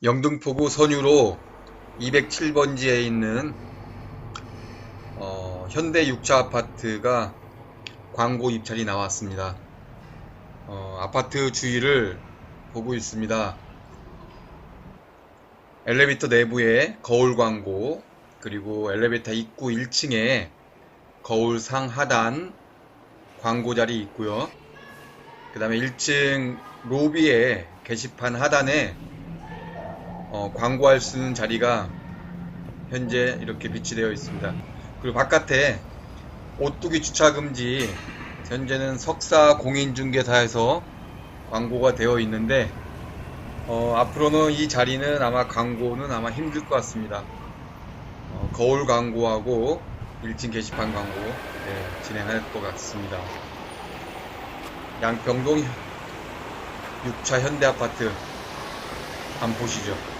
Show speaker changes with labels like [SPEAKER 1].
[SPEAKER 1] 영등포구 선유로 207번지에 있는 어, 현대 6차 아파트가 광고 입찰이 나왔습니다. 어, 아파트 주위를 보고 있습니다. 엘리베이터 내부에 거울 광고, 그리고 엘리베이터 입구 1층에 거울 상 하단 광고 자리 있고요. 그 다음에 1층 로비에 게시판 하단에 어, 광고할 수 있는 자리가 현재 이렇게 비치되어 있습니다. 그리고 바깥에 오뚜기 주차 금지 현재는 석사 공인중개사에서 광고가 되어 있는데 어, 앞으로는 이 자리는 아마 광고는 아마 힘들 것 같습니다. 어, 거울 광고하고 1층 게시판 광고 네, 진행할 것 같습니다. 양평동 6차 현대아파트 한번 보시죠.